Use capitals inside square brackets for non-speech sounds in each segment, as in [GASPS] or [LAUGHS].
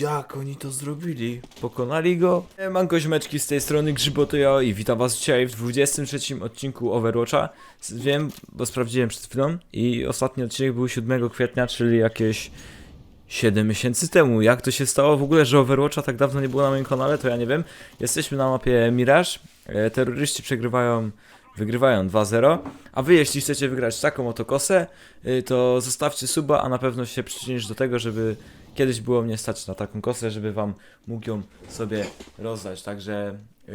Jak oni to zrobili? Pokonali go? E, Manko ziomeczki z tej strony Grzyboto ja i witam was dzisiaj w 23 odcinku Overwatcha. Wiem, bo sprawdziłem przed chwilą i ostatni odcinek był 7 kwietnia, czyli jakieś 7 miesięcy temu. Jak to się stało w ogóle, że Overwatcha tak dawno nie było na moim kanale, to ja nie wiem. Jesteśmy na mapie Mirage. E, Terroryści przegrywają, wygrywają 2-0. A wy, jeśli chcecie wygrać taką oto kosę, y, to zostawcie suba, a na pewno się przyczynisz do tego, żeby kiedyś było mnie stać na taką kosę, żeby wam mógł ją sobie rozdać. Także yy,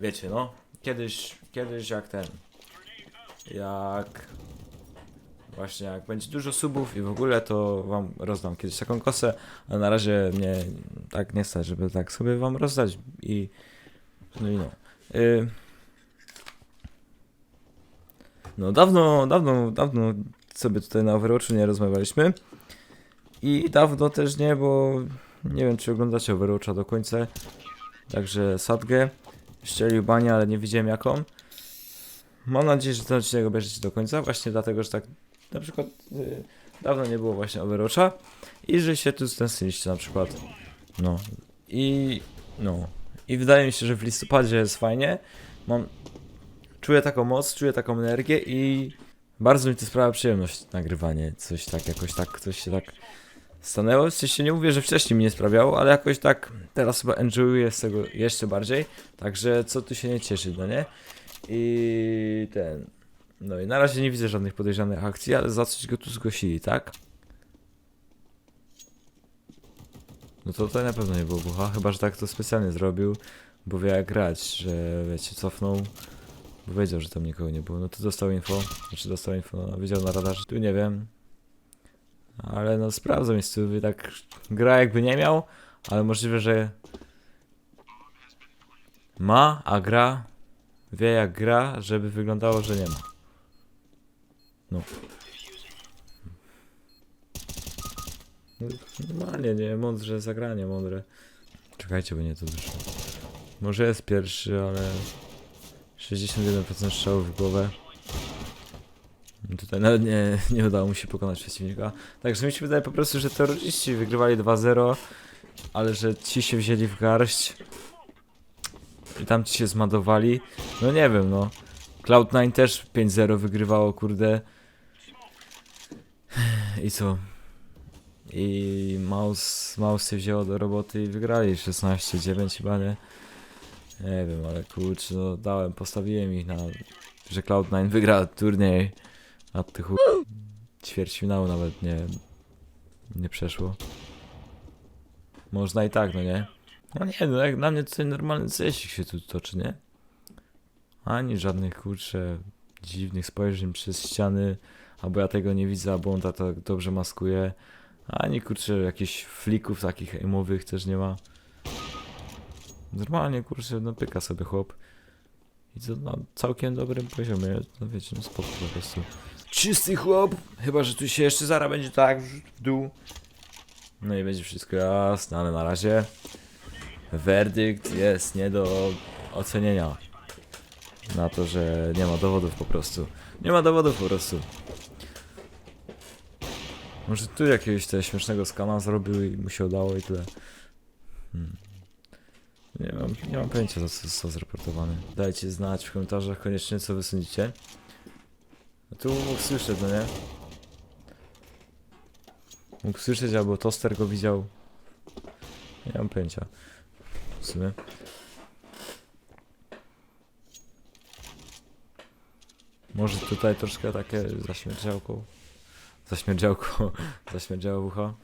wiecie, no, kiedyś, kiedyś jak ten, jak właśnie jak będzie dużo subów i w ogóle, to wam rozdam kiedyś taką kosę, a na razie mnie tak nie stać, żeby tak sobie wam rozdać i no i no. Yy, no dawno, dawno, dawno sobie tutaj na Overwatchu nie rozmawialiśmy. I dawno też nie, bo nie wiem czy oglądacie Overwatcha do końca. Także Sadgę ścielił banie, ale nie widziałem jaką. Mam nadzieję, że ten odcinek obejrzycie do końca, właśnie dlatego, że tak na przykład y, dawno nie było właśnie Overwatcha i że się tu stęskniliście na przykład. No i no i wydaje mi się, że w listopadzie jest fajnie. Mam czuję taką moc, czuję taką energię i bardzo mi to sprawia przyjemność nagrywanie. Coś tak, jakoś tak, coś się tak stanęło. W sensie nie mówię, że wcześniej mi nie sprawiało, ale jakoś tak teraz chyba enjoyuję z tego jeszcze bardziej. Także co tu się nie cieszy, no nie? I ten. No i na razie nie widzę żadnych podejrzanych akcji, ale za coś go tu zgłosili, tak? No to tutaj na pewno nie było bucha, chyba że tak to specjalnie zrobił, bo wie jak grać, że wiecie, cofnął, bo wiedział, że tam nikogo nie było. No to dostał info, znaczy dostał info, no wiedział na radarze, tu nie wiem. Ale no sprawdzam jest tu, tak gra jakby nie miał, ale możliwe, że ma, a gra wie jak gra, żeby wyglądało, że nie ma. No. No, Normalnie, nie, mądrze zagranie, mądre. Czekajcie, bo nie to wyszło. Może jest pierwszy, ale 61% strzałów w głowę. Tutaj nawet nie, nie udało mu się pokonać przeciwnika. Także mi się wydaje po prostu, że terroryści wygrywali 2-0, ale że ci się wzięli w garść i tam ci się zmadowali. No nie wiem, no. Cloud9 też 5-0 wygrywało, kurde. I co? I Mouse, Mouse się wzięło do roboty i wygrali 16-9 chyba, nie? Nie wiem, ale kurczę, no dałem, postawiłem ich na, że Cloud9 wygra turniej, a tych u... ćwierćfinału nawet nie, nie przeszło. Można i tak, no nie? No nie, no jak dla mnie tutaj normalny cesik się tu toczy, nie? Ani żadnych, kurczę, dziwnych spojrzeń przez ściany, albo ja tego nie widzę, albo on tak dobrze maskuje. Ani, kurczę, jakichś flików takich aimowych też nie ma. Normalnie, kurczę, no pyka sobie chłop. I to na całkiem dobrym poziomie, no wiecie, no spoko po prostu. Czysty chłop, chyba, że tu się jeszcze zara będzie tak w dół. No i będzie wszystko jasne, ale na razie werdykt jest nie do ocenienia. Na to, że nie ma dowodów po prostu. Nie ma dowodów po prostu. Może tu jakiegoś te śmiesznego skana zrobił i mu się udało i tyle. Hmm. Nie mam, nie mam pojęcia co został zraportowany. Dajcie znać w komentarzach koniecznie co wy sądzicie. Tu mógł słyszeć, no nie? Mógł słyszeć albo toster go widział. Nie mam pojęcia. W sumie. Może tutaj troszkę takie zaśmierdziałko. Zaśmierdziałko, [LAUGHS] zaśmierdziało w ucho.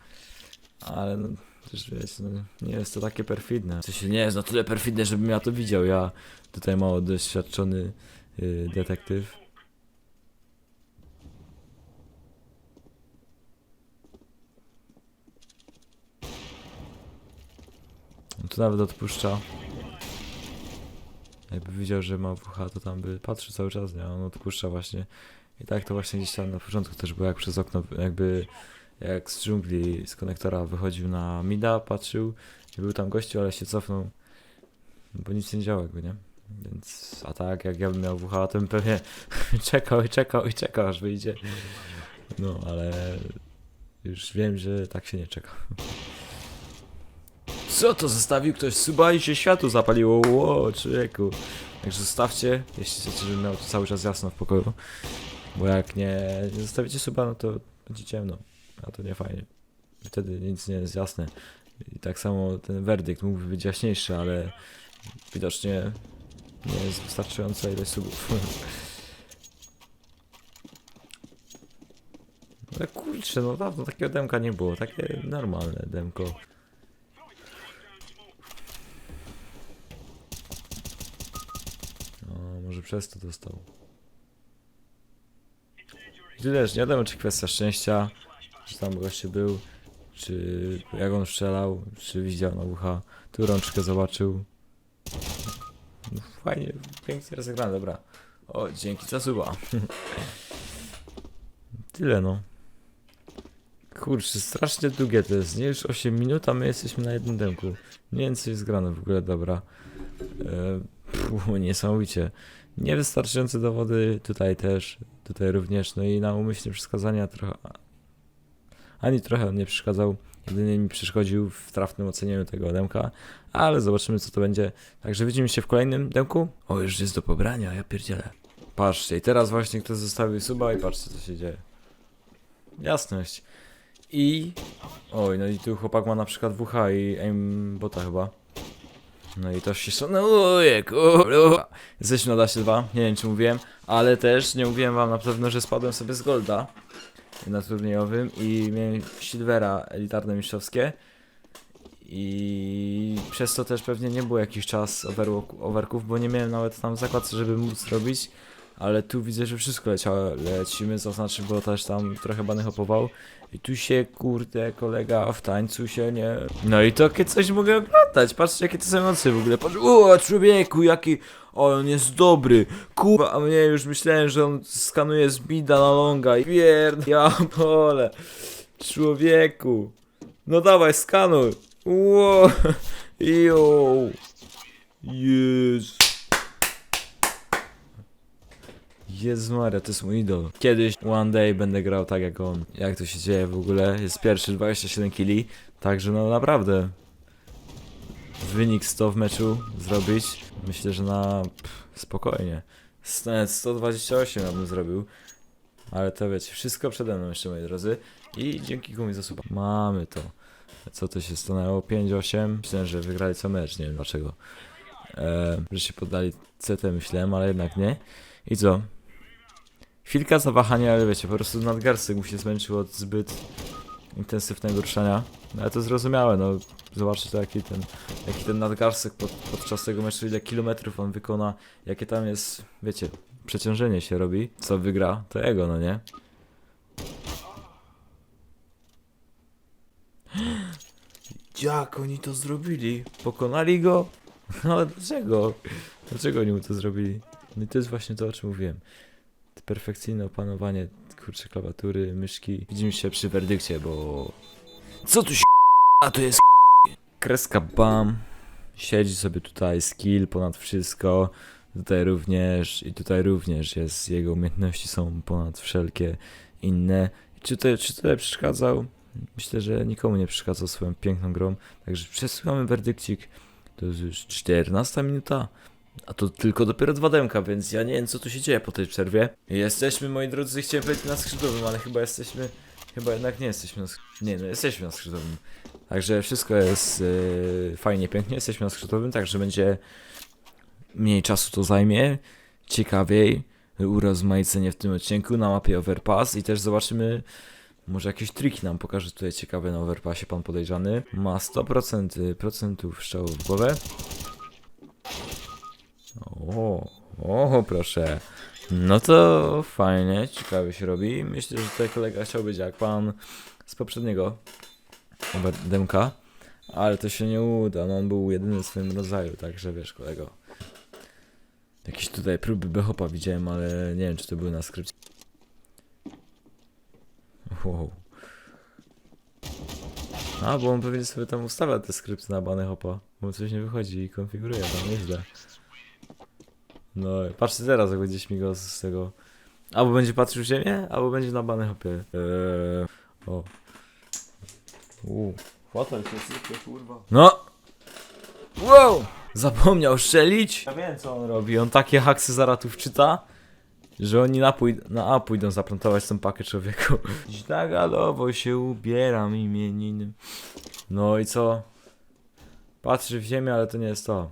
Ale no, też wiecie, no, nie jest to takie perfidne. W nie jest na tyle perfidne, żebym ja to widział. Ja tutaj mało doświadczony yy, detektyw. On tu nawet odpuszcza. Jakby widział, że ma WH, to tam by patrzył cały czas, nie? On odpuszcza właśnie. I tak to właśnie gdzieś tam na początku też było, jak przez okno, jakby jak z dżungli, z konektora wychodził na mida, patrzył i był tam gościu, ale się cofnął, bo nic nie działo jakby, nie? Więc, a tak, jak ja bym miał WH, to bym pewnie [LAUGHS] czekał i czekał i czekał, aż wyjdzie. No, ale już wiem, że tak się nie czeka. Co to zostawił ktoś suba i się światło zapaliło? Ło, człowieku. Także zostawcie, jeśli chcecie, żebym miał to cały czas jasno w pokoju. Bo jak nie, nie zostawicie suba, no to będzie ciemno. A to nie fajnie. Wtedy nic nie jest jasne. I tak samo ten werdykt mógłby być jaśniejszy, ale widocznie nie jest wystarczająca ilość subów. [LAUGHS] No kurczę, no dawno takiego demka nie było, takie normalne demko. O, może przez to dostał. Też nie wiadomo, czy kwestia szczęścia, czy tam goście był, czy jak on strzelał, czy widział na ucha, tu rączkę zobaczył. No, fajnie, pięknie rozegrane, dobra. O, dzięki za suba. [LAUGHS] Tyle no. Kurczę, strasznie długie to jest, nie? Już 8 minut, a my jesteśmy na jednym demku. Nie wiem, co jest grane w ogóle, dobra. E, pfu, niesamowicie. Niewystarczające dowody tutaj też, tutaj również, no i na umyślne przeskazania trochę... Ani trochę on nie przeszkadzał, jedynie mi przeszkodził w trafnym ocenianiu tego demka, ale zobaczymy co to będzie. Także widzimy się w kolejnym demku. O, już jest do pobrania, ja pierdzielę. Patrzcie, i teraz właśnie ktoś zostawił suba i patrzcie co się dzieje. Jasność. I... Oj, no i tu chłopak ma na przykład WH i aimbota chyba. No i to się szanuje, kurwa. Jesteśmy na dasie 2, nie wiem czy mówiłem, ale też nie mówiłem wam na pewno, że spadłem sobie z Golda na turniejowym i miałem Silvera elitarne mistrzowskie. I przez to też pewnie nie było jakiś czas overków, bo nie miałem nawet tam zakładce, żeby móc zrobić. Ale tu widzę, że wszystko leciało, lecimy, to znaczy, bo też tam trochę bany hopował. I tu się, kurde, kolega w tańcu się nie... No i takie coś mogę oglądać, patrzcie jakie to są emocje w ogóle. Patrz, o człowieku, jaki... O, on jest dobry, kurwa, a mnie już myślałem, że on skanuje z bida na longa i pierd... Ja pole. Człowieku. No dawaj, skanuj. Ło, [LAUGHS] jo. Jezu. Jezu Maria, to jest mój idol. Kiedyś, one day będę grał tak jak on. Jak to się dzieje w ogóle? Jest pierwszy, 27 killi. Także no naprawdę. Wynik 100 w meczu zrobić. Myślę, że na pff, spokojnie. Nawet 128 ja bym zrobił. Ale to wiecie, wszystko przede mną jeszcze moi drodzy. I dzięki Gumi za suba. Mamy to. Co to się stanęło? 5-8. Myślałem, że wygrali co mecz, nie wiem dlaczego. Eee, że się poddali CT myślałem, ale jednak nie. I co? Chwilka zawahania, ale wiecie, po prostu nadgarstek mu się zmęczył od zbyt intensywnego ruszania. No ale to zrozumiałe, no. Zobaczcie jaki ten, jaki ten nadgarstek pod, podczas tego meczu, ile kilometrów on wykona, jakie tam jest, wiecie, przeciążenie się robi. Co wygra, to jego, no nie? [GASPS] Jak oni to zrobili? Pokonali go? No dlaczego? Dlaczego oni mu to zrobili? No i to jest właśnie to, o czym mówiłem. Perfekcyjne opanowanie, kurczę, klawiatury, myszki. Widzimy się przy werdykcie, bo... Co tu się A to jest Kreska bam. Siedzi sobie tutaj, skill ponad wszystko. Tutaj również, i tutaj również jest, jego umiejętności są ponad wszelkie inne. Czy to, czy tutaj przeszkadzał? Myślę, że nikomu nie przeszkadzał swoją piękną grą. Także przesyłamy werdykcik. To jest już 14 minuta. A to tylko dopiero dwa demka, więc ja nie wiem co tu się dzieje po tej przerwie. Jesteśmy, moi drodzy, chciałem powiedzieć na skrzydłowym, ale chyba jesteśmy... Chyba jednak nie jesteśmy na skrzydłowym. Nie, no jesteśmy na skrzydłowym. Także wszystko jest yy, fajnie, pięknie. Jesteśmy na skrzydłowym, także będzie mniej czasu to zajmie. Ciekawiej. Urozmaicenie w tym odcinku na mapie Overpass i też zobaczymy może jakieś triki nam pokaże tutaj ciekawe na Overpassie pan podejrzany. Ma 100% procentów strzałów w głowę. O, o, proszę. No to fajnie, ciekawie się robi. Myślę, że tutaj kolega chciał być jak pan z poprzedniego demka, ale to się nie uda. No on był jedyny w swoim rodzaju, także wiesz, kolego. Jakieś tutaj próby behopa widziałem, ale nie wiem, czy to były na skrypcie. Wow. A, bo on pewnie sobie tam ustawia te skrypty na bany hopa, bo coś nie wychodzi i konfiguruje tam nieźle. No, patrzcie teraz, jak będzie śmigał z tego. Albo będzie patrzył w ziemię, albo będzie na bany hopie. Eee, o. Uuu. Chwataj się, sypie, kurwa. No! Wow! Zapomniał strzelić? Ja wiem co on robi, on takie haksy zaratów czyta, że oni na, pój- na A pójdą zaplantować tą pakę człowieku. Dziś na galowo się ubieram imieniny. No i co? Patrzy w ziemię, ale to nie jest to.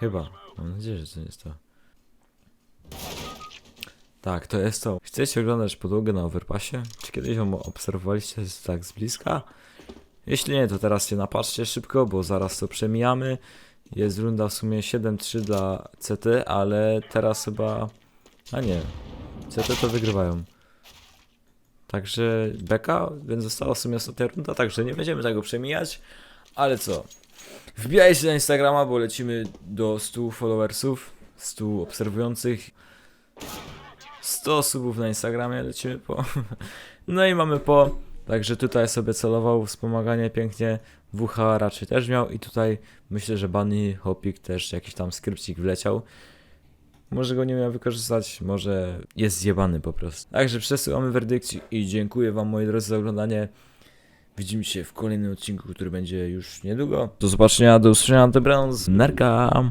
Chyba. Mam nadzieję, że to nie jest to. Tak, to jest to. Chcecie oglądać podłogę na overpassie? Czy kiedyś ją obserwowaliście tak z bliska? Jeśli nie, to teraz się napatrzcie szybko, bo zaraz to przemijamy. Jest runda w sumie 7-3 dla CT, ale teraz chyba... A nie, CT to wygrywają. Także beka, więc została w sumie ostatnia runda, także nie będziemy tego przemijać. Ale co? Wbijajcie na Instagrama, bo lecimy do 100 followersów, 100 obserwujących. 100 subów na Instagramie lecimy po. [LAUGHS] No i mamy po. Także tutaj sobie celował wspomaganie pięknie. WH raczej też miał i tutaj myślę, że Bunny Hopik też jakiś tam skrypcik wleciał. Może go nie miał wykorzystać, może jest zjebany po prostu. Także przesyłamy werdykcik i dziękuję wam moi drodzy za oglądanie. Widzimy się w kolejnym odcinku, który będzie już niedługo. Do zobaczenia, do usłyszenia, dobranoc, narka!